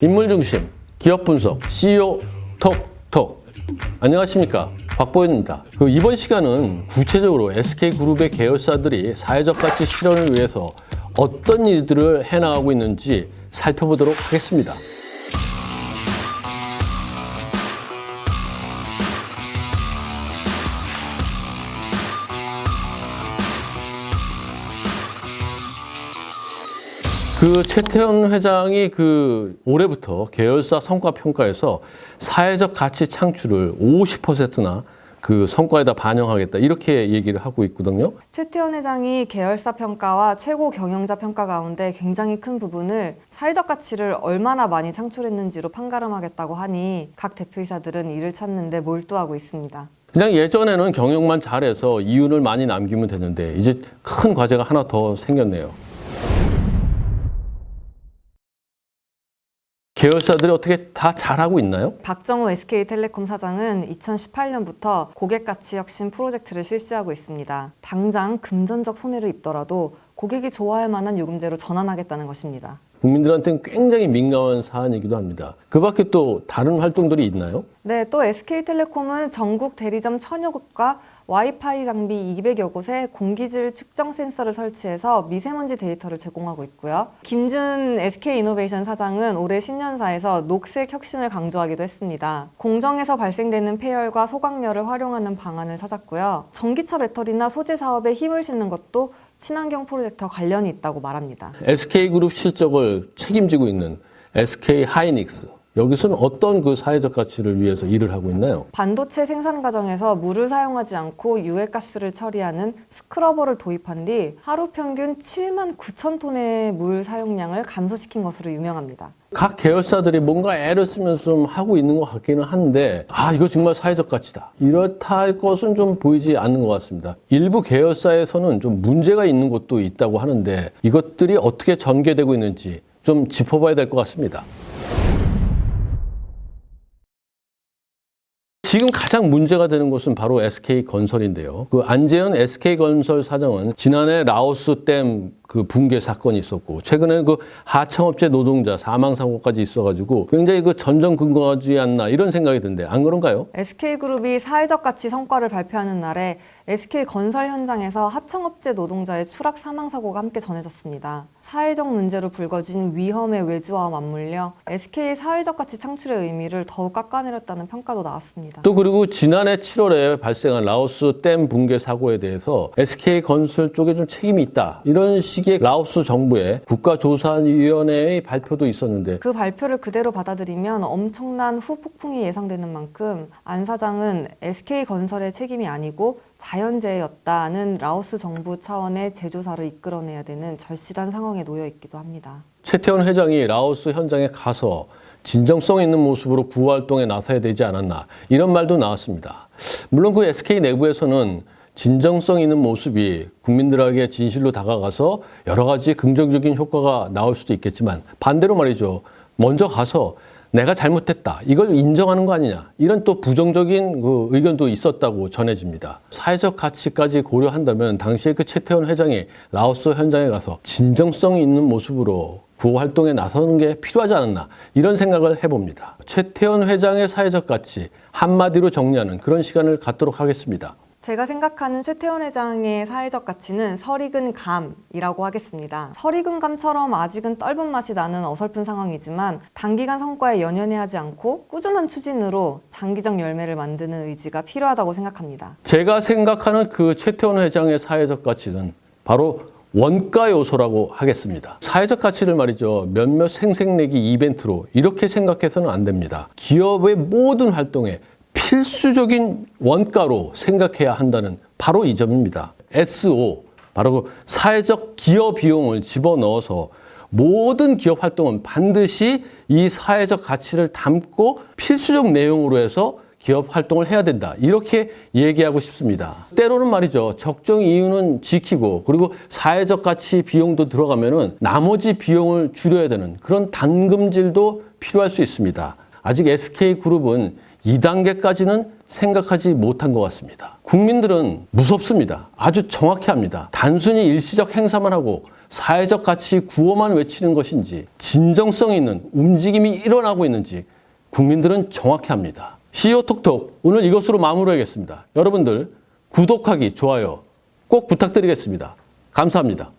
인물 중심, 기업 분석, CEO 톡톡. 안녕하십니까. 박보현입니다. 그 이번 시간은 구체적으로 SK그룹의 계열사들이 사회적 가치 실현을 위해서 어떤 일들을 해나가고 있는지 살펴보도록 하겠습니다. 그 최태원 회장이 그 올해부터 계열사 성과 평가에서 사회적 가치 창출을 50%나 그 성과에다 반영하겠다 이렇게 얘기를 하고 있거든요. 최태원 회장이 계열사 평가와 최고 경영자 평가 가운데 굉장히 큰 부분을 사회적 가치를 얼마나 많이 창출했는지로 판가름하겠다고 하니 각 대표이사들은 이를 찾는데 몰두하고 있습니다. 그냥 예전에는 경영만 잘해서 이윤을 많이 남기면 되는데 이제 큰 과제가 하나 더 생겼네요. 계열사들이 어떻게 다 잘하고 있나요? 박정호 SK텔레콤 사장은 2018년부터 고객 가치 혁신 프로젝트를 실시하고 있습니다. 당장 금전적 손해를 입더라도 고객이 좋아할 만한 요금제로 전환하겠다는 것입니다. 국민들한테는 굉장히 민감한 사안이기도 합니다. 그 밖에 또 다른 활동들이 있나요? 네, 또 SK텔레콤은 전국 대리점 천여 곳과 와이파이 장비 200여 곳에 공기질 측정 센서를 설치해서 미세먼지 데이터를 제공하고 있고요. 김준 SK이노베이션 사장은 올해 신년사에서 녹색 혁신을 강조하기도 했습니다. 공정에서 발생되는 폐열과 소각열을 활용하는 방안을 찾았고요. 전기차 배터리나 소재 사업에 힘을 싣는 것도 친환경 프로젝트와 관련이 있다고 말합니다. SK그룹 실적을 책임지고 있는 SK 하이닉스. 여기서는 어떤 그 사회적 가치를 위해서 일을 하고 있나요? 반도체 생산 과정에서 물을 사용하지 않고 유해가스를 처리하는 스크러버를 도입한 뒤 하루 평균 7만 9천 톤의 물 사용량을 감소시킨 것으로 유명합니다. 각 계열사들이 뭔가 애를 쓰면서 좀 하고 있는 것 같기는 한데, 아, 이거 정말 사회적 가치다. 이렇다 할 것은 좀 보이지 않는 것 같습니다. 일부 계열사에서는 좀 문제가 있는 곳도 있다고 하는데, 이것들이 어떻게 전개되고 있는지 좀 짚어봐야 될 것 같습니다. 지금 가장 문제가 되는 곳은 바로 SK 건설인데요. 그 안재현 SK 건설 사장은 지난해 라오스 댐 그 붕괴 사건이 있었고 최근에 그 하청업체 노동자 사망 사고까지 있어가지고 굉장히 그 전정 근거하지 않나 이런 생각이 드는데 안 그런가요? SK그룹이 사회적 가치 성과를 발표하는 날에 SK 건설 현장에서 하청업체 노동자의 추락 사망 사고가 함께 전해졌습니다. 사회적 문제로 불거진 위험의 외주와 맞물려 SK의 사회적 가치 창출의 의미를 더욱 깎아내렸다는 평가도 나왔습니다. 또 그리고 지난해 7월에 발생한 라오스 댐 붕괴 사고에 대해서 SK 건설 쪽에 좀 책임이 있다 이런 식의 라오스 정부의 국가조사위원회의 발표도 있었는데 그 발표를 그대로 받아들이면 엄청난 후폭풍이 예상되는 만큼 안 사장은 SK건설의 책임이 아니고 자연재해였다는 라오스 정부 차원의 재조사를 이끌어내야 되는 절실한 상황에 놓여 있기도 합니다. 최태원 회장이 라오스 현장에 가서 진정성 있는 모습으로 구호 활동에 나서야 되지 않았나 이런 말도 나왔습니다. 물론 그 SK 내부에서는 진정성 있는 모습이 국민들에게 진실로 다가가서 여러 가지 긍정적인 효과가 나올 수도 있겠지만 반대로 말이죠. 먼저 가서 내가 잘못했다. 이걸 인정하는 거 아니냐. 이런 또 부정적인 그 의견도 있었다고 전해집니다. 사회적 가치까지 고려한다면 당시에 그 최태원 회장이 라오스 현장에 가서 진정성 있는 모습으로 구호 활동에 나서는 게 필요하지 않았나 이런 생각을 해봅니다. 최태원 회장의 사회적 가치 한마디로 정리하는 그런 시간을 갖도록 하겠습니다. 제가 생각하는 최태원 회장의 사회적 가치는 설익은 감이라고 하겠습니다. 설익은 감처럼 아직은 떫은 맛이 나는 어설픈 상황이지만 단기간 성과에 연연해하지 않고 꾸준한 추진으로 장기적 열매를 만드는 의지가 필요하다고 생각합니다. 제가 생각하는 그 최태원 회장의 사회적 가치는 바로 원가 요소라고 하겠습니다. 사회적 가치를 말이죠. 몇몇 생색내기 이벤트로 이렇게 생각해서는 안 됩니다. 기업의 모든 활동에 필수적인 원가로 생각해야 한다는 바로 이 점입니다. SO, 바로 그 사회적 기업 비용을 집어넣어서 모든 기업 활동은 반드시 이 사회적 가치를 담고 필수적 내용으로 해서 기업 활동을 해야 된다. 이렇게 얘기하고 싶습니다. 때로는 말이죠. 적정 이유는 지키고 그리고 사회적 가치 비용도 들어가면은 나머지 비용을 줄여야 되는 그런 단금질도 필요할 수 있습니다. 아직 SK그룹은 2단계까지는 생각하지 못한 것 같습니다. 국민들은 무섭습니다. 아주 정확히 합니다. 단순히 일시적 행사만 하고 사회적 가치 구호만 외치는 것인지 진정성 있는 움직임이 일어나고 있는지 국민들은 정확히 합니다. CEO 톡톡 오늘 이것으로 마무리하겠습니다. 여러분들 구독하기, 좋아요 꼭 부탁드리겠습니다. 감사합니다.